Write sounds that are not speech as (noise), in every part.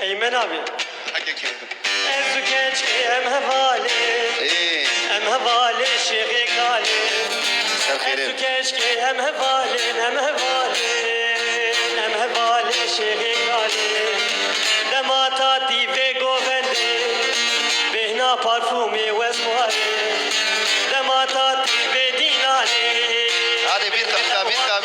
Eymen abi. Hadi kendim. Erzu genç em hevali. Em hevali şiği gali. Erzu genç em hevali em hevali. Em hevali şiği gali. Demata parfüm vesvare. De mata tibe dinare. Hadi bir dakika bir dakika.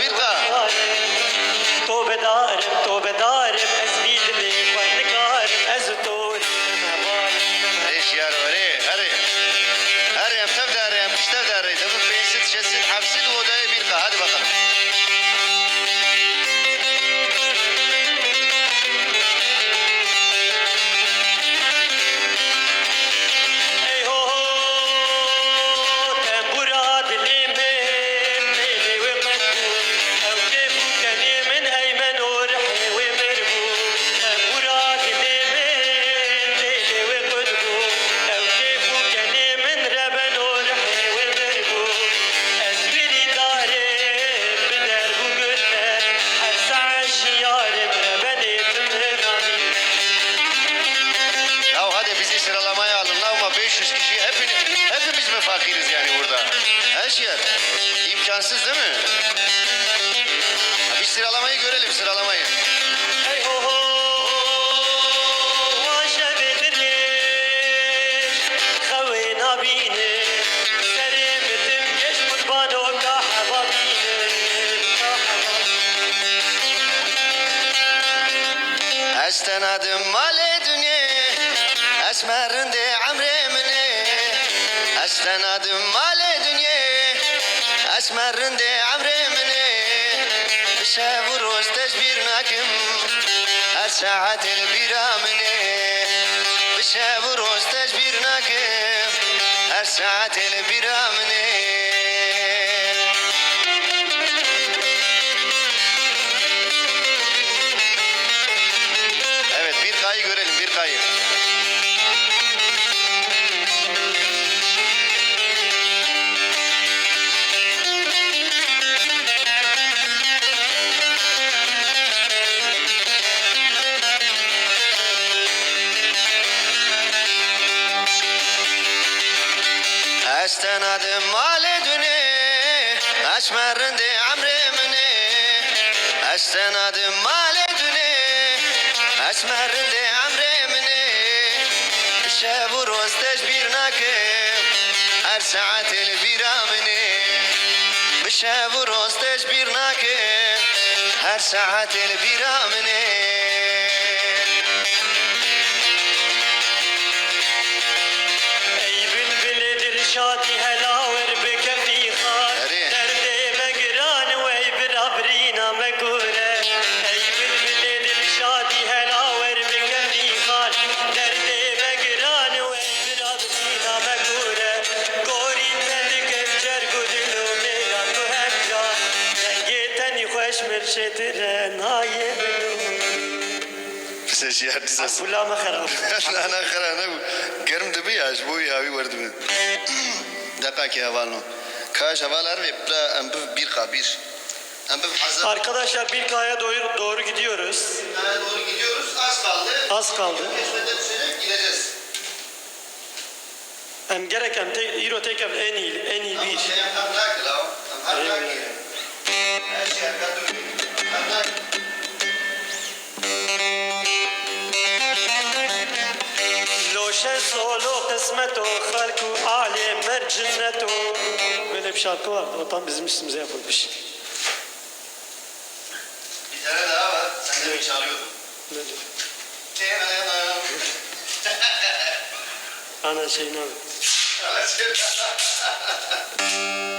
kaç yer? İmkansız değil mi? Bir sıralamayı görelim sıralamayı. Hey ho ho. Esten adım Ali. መስመር እንደ አብሬ ምን ሰቡር ወስተዝቢር ናክም አሰዓት ልቢራ ምን ብሰቡር ወስተዝቢር ናክም አሰዓት ልቢራ ምን بعد ما لدني أشمرندي عمري مني أشتناد ما لدني أشمرندي عمري مني الشاب وروز تجبير ناكم أرسعت البيرة مني بالشاب وروز تجبير ناكم أرسعت البيرة مني سه شی هر دیسه پولا مخرم نه نه خره نه گرم دبی اش بو یاوی ورد بی دقا ki havalno kaş havalar ve em bu bir kabir em bu Arkadaşlar bir kaya doğru, doğru gidiyoruz. Kaya doğru gidiyoruz. Az kaldı. Az kaldı. Keşfete düşecek gideceğiz. Em gerek em te, iro tek em en iyi en iyi bir. Em hatta kılav. Em hatta kılav. Her şey hatta şey kılav. Loşe solo kısmet o halku alem mer cennet o. Böyle bir şarkı vardı. O tam bizim üstümüze yapılmış. Bir tane daha var. Sen de mi çalıyordun? Ne diyor? (laughs) Ana şeyini abi. (laughs)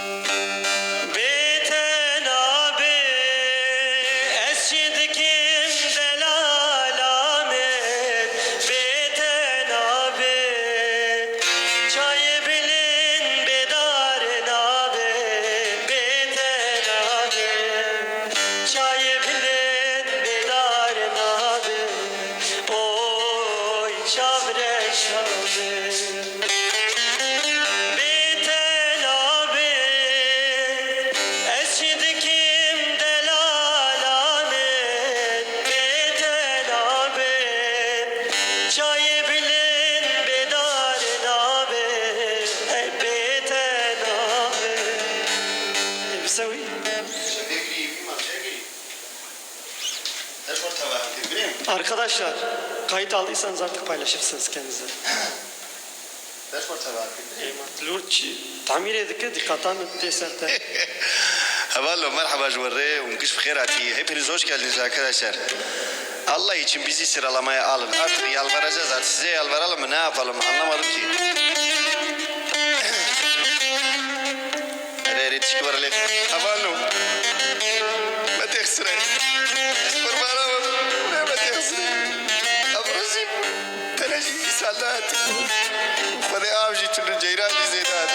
Arkadaşlar kayıt aldıysanız artık paylaşırsınız kendinize. That's what's happening. Tamir edip dikkatten ettiysen de. (laughs) Havallo merhaba Juvarre. Umkuş bıkhir. Hepiniz hoş geldiniz arkadaşlar. Allah için bizi sıralamaya alın. Artık yalvaracağız artık. Size yalvaralım mı ne yapalım anlamadım ki. Re re tişki var alef. Havallo. Telaji salat. Fade avji tülün ceyrani zeydat.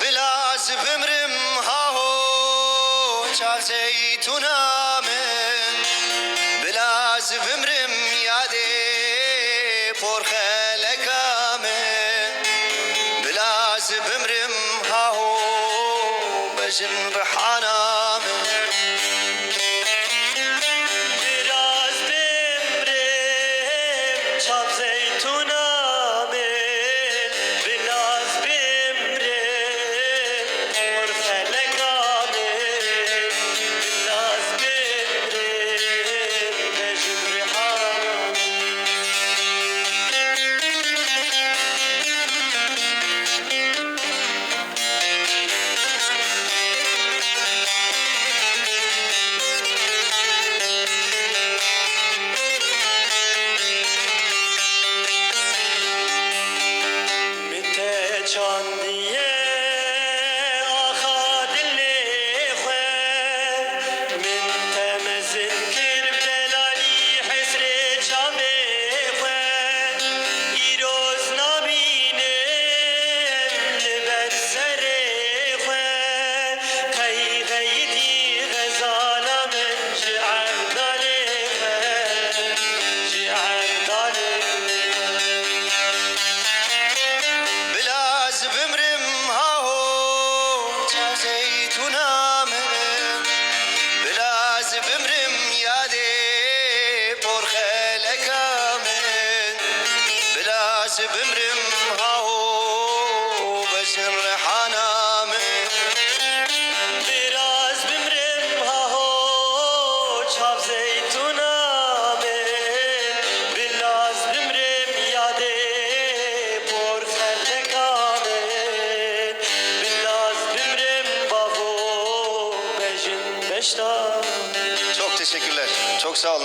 بلاز بمرم هاهو چال زیتونامه بلاز بمرم یاده پر خلکامه بلاز بمرم هاهو بجن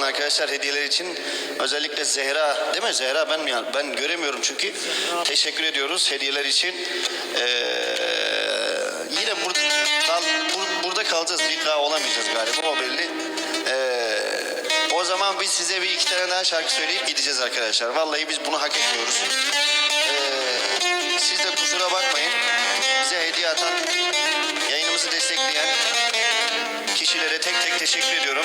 arkadaşlar hediyeler için. Özellikle Zehra, değil mi Zehra? Ben mi? Ben göremiyorum çünkü. Teşekkür ediyoruz hediyeler için. Ee, yine burada kal, bur- burada kalacağız. Bir daha olamayacağız galiba o belli. Ee, o zaman biz size bir iki tane daha şarkı söyleyip gideceğiz arkadaşlar. Vallahi biz bunu hak ediyoruz. Ee, siz de kusura bakmayın. Bize hediye atan, yayınımızı destekleyen kişilere tek tek teşekkür ediyorum.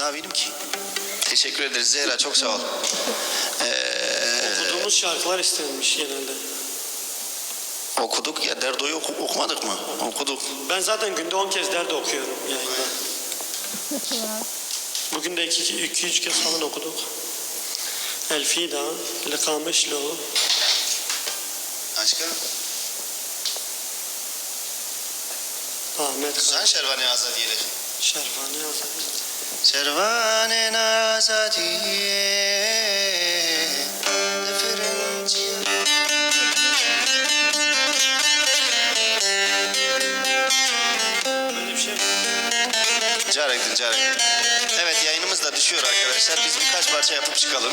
Mazda abim ki. Teşekkür ederiz Zehra çok sağ ol. (laughs) Ee, Okuduğumuz şarkılar istenilmiş genelde. okuduk ya Derdo'yu oku- okumadık mı? Okuduk. Ben zaten günde 10 kez derde okuyorum yayında. Bugün de 2-3 kez falan okuduk. Elfida, Likamışlo, Başka? Ahmet Khan, Sen Şervane Azadiye'li. Şervani Azami. Bir şey. Evet yayınımız da düşüyor arkadaşlar. Biz birkaç parça yapıp çıkalım.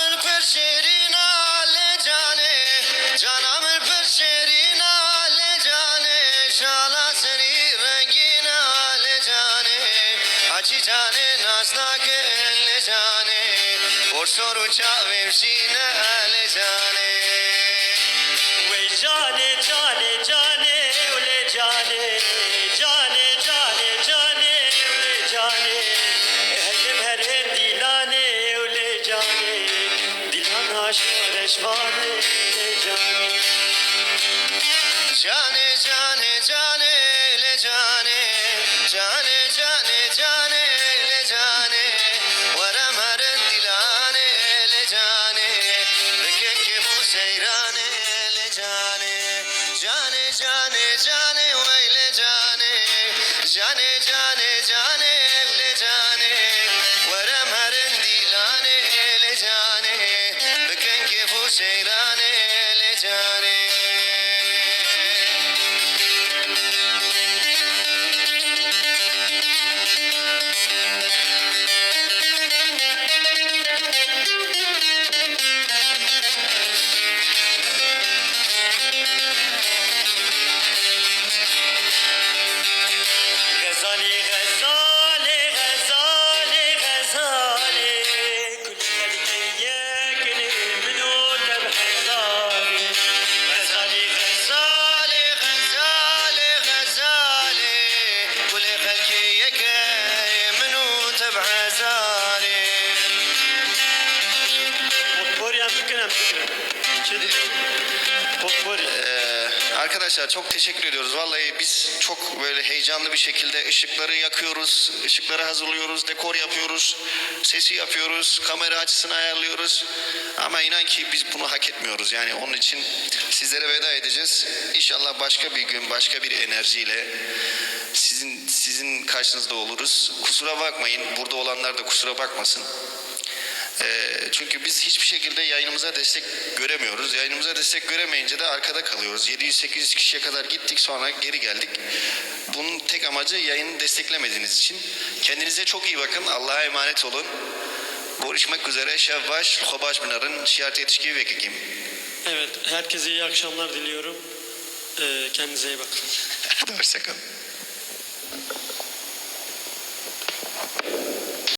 Borsoru çavevşine le cane. Ve cane cane cane öyle cane. Cane cane cane öyle cane. Elim her hem dilane öyle cane. Dilana şereşvane öyle cane. Cane cane cane le cane Cane Ee, arkadaşlar çok teşekkür ediyoruz. Vallahi biz çok böyle heyecanlı bir şekilde ışıkları yakıyoruz, ışıkları hazırlıyoruz, dekor yapıyoruz, sesi yapıyoruz, kamera açısını ayarlıyoruz. Ama inan ki biz bunu hak etmiyoruz. Yani onun için sizlere veda edeceğiz. İnşallah başka bir gün, başka bir enerjiyle sizin sizin karşınızda oluruz. Kusura bakmayın. Burada olanlar da kusura bakmasın. Ee, çünkü biz hiçbir şekilde yayınımıza destek göremiyoruz. Yayınımıza destek göremeyince de arkada kalıyoruz. 700-800 kişiye kadar gittik sonra geri geldik. Bunun tek amacı yayını desteklemediğiniz için. Kendinize çok iyi bakın. Allah'a emanet olun. Görüşmek üzere. Şevvaş, Hobaş Binar'ın şiart yetişkiyi ve kim? Evet, herkese iyi akşamlar diliyorum. Ee, kendinize iyi bakın. (laughs) Hadi hoşçakalın.